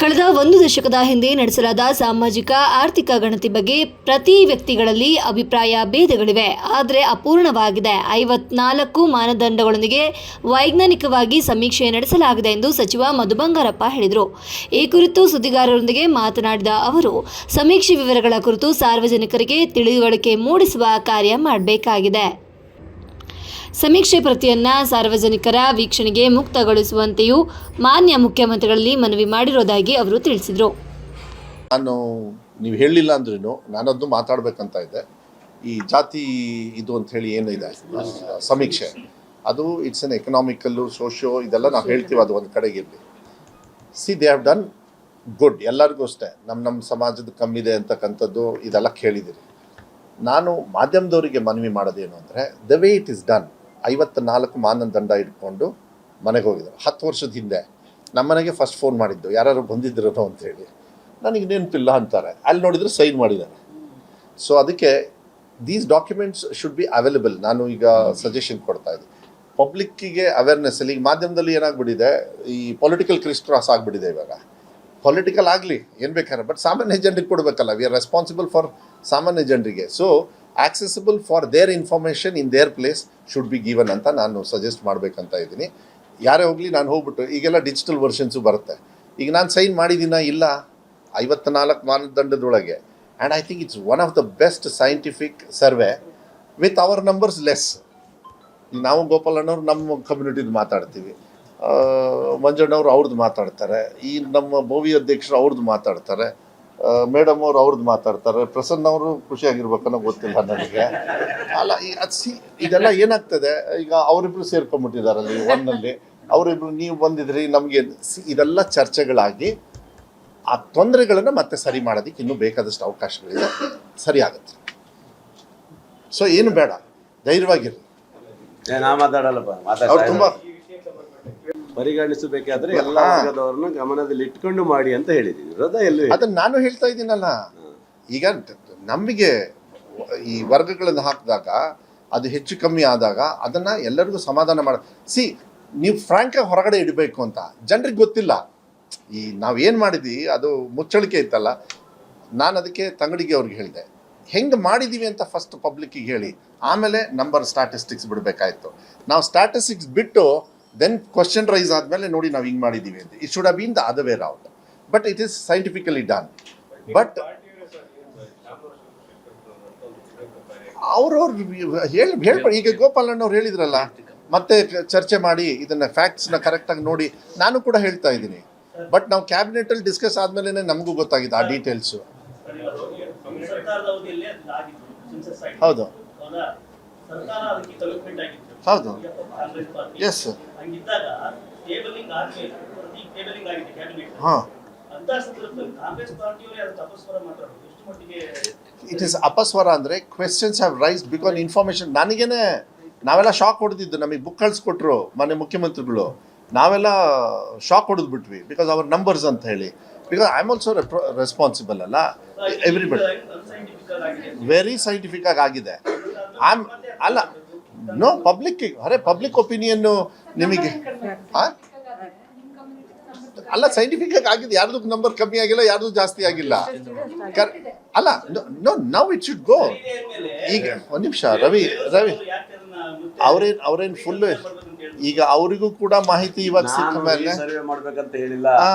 ಕಳೆದ ಒಂದು ದಶಕದ ಹಿಂದೆ ನಡೆಸಲಾದ ಸಾಮಾಜಿಕ, ಆರ್ಥಿಕ ಗಣತಿ ಬಗ್ಗೆ ಪ್ರತಿ ವ್ಯಕ್ತಿಗಳಲ್ಲಿ ಅಭಿಪ್ರಾಯ ಭೇದಗಳಿವೆ. ಆದರೆ ಅಪೂರ್ಣವಾಗಿದೆ. ಐವತ್ನಾಲ್ಕು ಮಾನದಂಡಗಳೊಂದಿಗೆ ವೈಜ್ಞಾನಿಕವಾಗಿ ಸಮೀಕ್ಷೆ ನಡೆಸಲಾಗಿದೆ ಎಂದು ಸಚಿವ ಮಧು ಬಂಗಾರಪ್ಪ ಹೇಳಿದರು. ಈ ಕುರಿತು ಸುದ್ದಿಗಾರರೊಂದಿಗೆ ಮಾತನಾಡಿದ ಅವರು, ಸಮೀಕ್ಷೆ ವಿವರಗಳ ಕುರಿತು ಸಾರ್ವಜನಿಕರಿಗೆ ತಿಳಿವಳಿಕೆ ಮೂಡಿಸುವ ಕಾರ್ಯ ಮಾಡಬೇಕಾಗಿದೆ. ಸಮೀಕ್ಷೆ ಪ್ರತಿಯನ್ನ ಸಾರ್ವಜನಿಕರ ವೀಕ್ಷಣೆಗೆ ಮುಕ್ತಗೊಳಿಸುವಂತೆಯೂ ಮಾನ್ಯ ಮುಖ್ಯಮಂತ್ರಿಗಳಲ್ಲಿ ಮನವಿ ಮಾಡಿರುವುದಾಗಿ ಅವರು ತಿಳಿಸಿದರು. ನಾನು ನೀವು ಹೇಳಲಿಲ್ಲ ಅಂದ್ರೂ ನಾನದ್ದು ಮಾತಾಡಬೇಕಂತ ಇದೆ ಈ ಜಾತಿ ಇದು ಅಂತ ಹೇಳಿ ಏನಿದೆ ಸಮೀಕ್ಷೆ. ಅದು ಇಟ್ಸ್ ಎನ್ ಎಕನಾಮಿಕಲ್ಲು ಸೋಷಿಯೋ ಇದೆಲ್ಲ ನಾವು ಹೇಳ್ತೀವಿ ಅದು ಒಂದು ಕಡೆಗಿರಲಿ see they have done good ಎಲ್ಲರಿಗೂ ಅಷ್ಟೇ. ನಮ್ಮ ನಮ್ಮ ಸಮಾಜದ ಕಮ್ಮಿದೆ ಅಂತಕ್ಕಂಥದ್ದು ಇದೆಲ್ಲ ಕೇಳಿದ್ದೀರಿ ನಾನು ಮಾಧ್ಯಮದವರಿಗೆ ಮನವಿ ಮಾಡೋದೇನು ಅಂದರೆ the way it is done ಐವತ್ತ ನಾಲ್ಕು ಮಾನದಂಡ ಇಟ್ಕೊಂಡು ಮನೆಗೆ ಹೋಗಿದ್ರು. ಹತ್ತು ವರ್ಷದ ಹಿಂದೆ ನಮ್ಮನೆಗೆ ಫಸ್ಟ್ ಫೋನ್ ಮಾಡಿದ್ದು. ಯಾರು ಅಂತ ಅಂತೇಳಿ ನನಗೆ ನೆನಪಿಲ್ಲ ಅಂತಾರೆ. ಅಲ್ಲಿ ನೋಡಿದರೆ ಸೈನ್ ಮಾಡಿದ್ದಾರೆ. ಸೊ ಅದಕ್ಕೆ these documents should be available ನಾನು ಈಗ ಸಜೆಷನ್ ಕೊಡ್ತಾ ಇದ್ದೆ. ಪಬ್ಲಿಕ್ಕಿಗೆ ಅವೇರ್ನೆಸ್ ಈಗ ಮಾಧ್ಯಮದಲ್ಲಿ ಏನಾಗ್ಬಿಟ್ಟಿದೆ, ಈ ಪೊಲಿಟಿಕಲ್ ಕ್ರಿಸ್ ಕ್ರಾಸ್ ಆಗಿಬಿಟ್ಟಿದೆ ಇವಾಗ. ಪೊಲಿಟಿಕಲ್ ಆಗಲಿ, ಏನು ಬೇಕಾದ್ರೆ ಬಟ್ ಸಾಮಾನ್ಯ ಜನರಿಗೆ ಕೊಡಬೇಕಲ್ಲ. ವಿ ಆರ್ ರೆಸ್ಪಾನ್ಸಿಬಲ್ ಫಾರ್ ಸಾಮಾನ್ಯ ಜನರಿಗೆ. So accessible for their information in their place should be given ಅಂತ ನಾನು ಸಜೆಸ್ಟ್ ಮಾಡಬೇಕಂತ ಇದ್ದೀನಿ. ಯಾರೇ ಹೋಗಲಿ ನಾನು ಹೋಗ್ಬಿಟ್ಟು, ಈಗೆಲ್ಲ ಡಿಜಿಟಲ್ ವರ್ಷನ್ಸು ಬರುತ್ತೆ. ಈಗ ನಾನು ಸೈನ್ ಮಾಡಿದ್ದೀನ ಇಲ್ಲ? ಐವತ್ನಾಲ್ಕು ಮಾನದಂಡದೊಳಗೆ. And I think it's one of the best scientific survey with our numbers less ನಾವು ಗೋಪಾಲಣ್ಣವ್ರು ನಮ್ಮ ಕಮ್ಯುನಿಟಿದು ಮಾತಾಡ್ತೀವಿ. ಮಂಜಣ್ಣವ್ರು ಅವ್ರದ್ದು ಮಾತಾಡ್ತಾರೆ. ಈ ನಮ್ಮ ಭೋವಿ ಅಧ್ಯಕ್ಷರು ಅವ್ರದ್ದು ಮಾತಾಡ್ತಾರೆ. ಮೇಡಮ್ ಅವ್ರು ಅವ್ರದ್ದು ಮಾತಾಡ್ತಾರೆ. ಪ್ರಸನ್ನ ಅವರು ಖುಷಿಯಾಗಿರ್ಬೇಕನ್ನೋ ಗೊತ್ತಿಲ್ಲ ನನಗೆ. ಅಲ್ಲ ಸಿ ಇದೆಲ್ಲ ಏನಾಗ್ತದೆ? ಈಗ ಅವರಿಬ್ರು ಸೇರ್ಕೊಂಡ್ಬಿಟ್ಟಿದಾರಲ್ಲಿ ಒನ್ನಲ್ಲಿ. ಅವರಿಬ್ರು ನೀವು ಬಂದಿದ್ರಿ ನಮಗೆ ಇದೆಲ್ಲ ಚರ್ಚೆಗಳಾಗಿ ಆ ತೊಂದರೆಗಳನ್ನು ಮತ್ತೆ ಸರಿ ಮಾಡೋದಕ್ಕೆ ಇನ್ನೂ ಬೇಕಾದಷ್ಟು ಅವಕಾಶಗಳಿದೆ. ಸರಿ ಆಗುತ್ತೆ. ಸೊ ಏನು ಬೇಡ. ಧೈರ್ಯವಾಗಿರಿ ನಾ ಮಾತಾಡಲ್ಲಪ್ಪ ತುಂಬ ತುಂಬಾ ಪರಿಗಣಿಸಬೇಕಾದ್ರೆ ಎಲ್ಲ ವರ್ಗದವರನ್ನ ಗಮನದಲ್ಲಿ ಇಟ್ಕೊಂಡು ಮಾಡಿ ಅಂತ ಹೇಳಿದೀನಿ. ಹೃದಯ ಎಲ್ಲೂ ಅದನ್ನ ನಾನು ಹೇಳ್ತಾ ಇದ್ದೀನಲ್ಲ. ಈಗ ನಮಗೆ ಈ ವರ್ಗಗಳನ್ನು ಹಾಕಿದಾಗ ಅದು ಹೆಚ್ಚು ಕಮ್ಮಿ ಆದಾಗ ಅದನ್ನ ಎಲ್ಲರಿಗೂ ಸಮಾಧಾನ ಮಾಡ ಸಿ ನೀವು ಫ್ರಾಂಕ್ ಹೊರಗಡೆ ಇಡಬೇಕು ಅಂತ ಜನರಿಗೆ ಗೊತ್ತಿಲ್ಲ. ಈ ನಾವೇನು ಮಾಡಿದ್ವಿ ಅದು ಮುಚ್ಚಳಿಕೆ ಇತ್ತಲ್ಲ. ನಾನು ಅದಕ್ಕೆ ತಂಗಡಿಗೆ ಅವ್ರಿಗೆ ಹೇಳಿದೆ. ಹೆಂಗೆ ಮಾಡಿದ್ದೀವಿ ಅಂತ ಫಸ್ಟ್ ಪಬ್ಲಿಕ್ಕಿಗೆ ಹೇಳಿ. ಆಮೇಲೆ ನಂಬರ್ ಸ್ಟಾಟಿಸ್ಟಿಕ್ಸ್ ಬಿಡಬೇಕಾಯಿತು. ನಾವು ಸ್ಟಾಟಿಸ್ಟಿಕ್ಸ್ ಬಿಟ್ಟು ದೆನ್ ಕ್ವಶನ್ ರೈಸ್ ಆದಮೇಲೆ ನೋಡಿ ನಾವು ಹಿಂಗೆ ಮಾಡಿದ್ದೀವಿ ಅಂತ. ಇಟ್ ಶುಡ್ ಬೀನ್ ದ ಅದ way but it is scientifically done but ಅವ್ರವ್ರು ಹೇಳಿ ಹೇಳ್ಬೇಡಿ ಈಗ ಗೋಪಾಲಣ್ಣವ್ರು ಹೇಳಿದ್ರಲ್ಲ ಮತ್ತೆ ಚರ್ಚೆ ಮಾಡಿ ಇದನ್ನ ಫ್ಯಾಕ್ಟ್ಸ್ನ ಕರೆಕ್ಟಾಗಿ ನೋಡಿ ನಾನು ಕೂಡ ಹೇಳ್ತಾ ಇದ್ದೀನಿ. ಬಟ್ ನಾವು ಕ್ಯಾಬಿನೆಟಲ್ಲಿ ಡಿಸ್ಕಸ್ ಆದ್ಮೇಲೆ ನಮಗೂ ಗೊತ್ತಾಗಿದೆ ಆ ಡೀಟೇಲ್ಸು ಹೌದು. ಹೌದಾ. ಎಸ್ ಹಾಂ. ಇಟ್ ಇಸ್ ಅಪಸ್ವರ ಅಂದರೆ questions have rise because information ನನಗೇನೆ ನಾವೆಲ್ಲ ಶಾಕ್ ಹೊಡೆದಿದ್ದು ನಮಗೆ ಬುಕ್ ಕಳಿಸ್ಕೊಟ್ರು ಮನೆ ಮುಖ್ಯಮಂತ್ರಿಗಳು. ನಾವೆಲ್ಲ ಶಾಕ್ ಹೊಡೆದ್ಬಿಟ್ವಿ ಬಿಕಾಸ್ ಅವರ್ ನಂಬರ್ಸ್ ಅಂತ ಹೇಳಿ. Because I am also responsible ಅಲ್ಲ? ಎವ್ರಿಬಡಿ ವೆರಿ ಸೈಂಟಿಫಿಕ್ ಆಗಿ ಆಗಿದೆ. ಆಮ್ ಅಲ್ಲ ನೋ ಪಬ್ಲಿಕ್ ಅರೆ ಪಬ್ಲಿಕ್ ಒಪಿನಿಯನ್ನು ನಿಮಗೆ. ಆ? ಅಲ್ಲ ಸೈಂಟಿಫಿಕ್ ಆಗಿ ಆಗಿದೆ. ಯಾರ್ದು ನಂಬರ್ ಕಮ್ಮಿ ಆಗಿಲ್ಲ ಯಾರ್ದು ಜಾಸ್ತಿ ಆಗಿಲ್ಲ. ಅಲ್ಲ no now it should go ಈಗ ಒಂದ್ ನಿಮಿಷ ರವಿ ರವಿ. ಅವ್ರೇನ್ ಅವ್ರೇನ್ ಫುಲ್ ಈಗ ಅವರಿಗೂ ಕೂಡ ಮಾಹಿತಿ ಇವಾಗ ಸಿಕ್ಕ ಮೇಲೆ ಸರ್ವೆ ಮಾಡ್ಬೇಕಂತ ಹೇಳಿಲ್ಲ. ಹಾ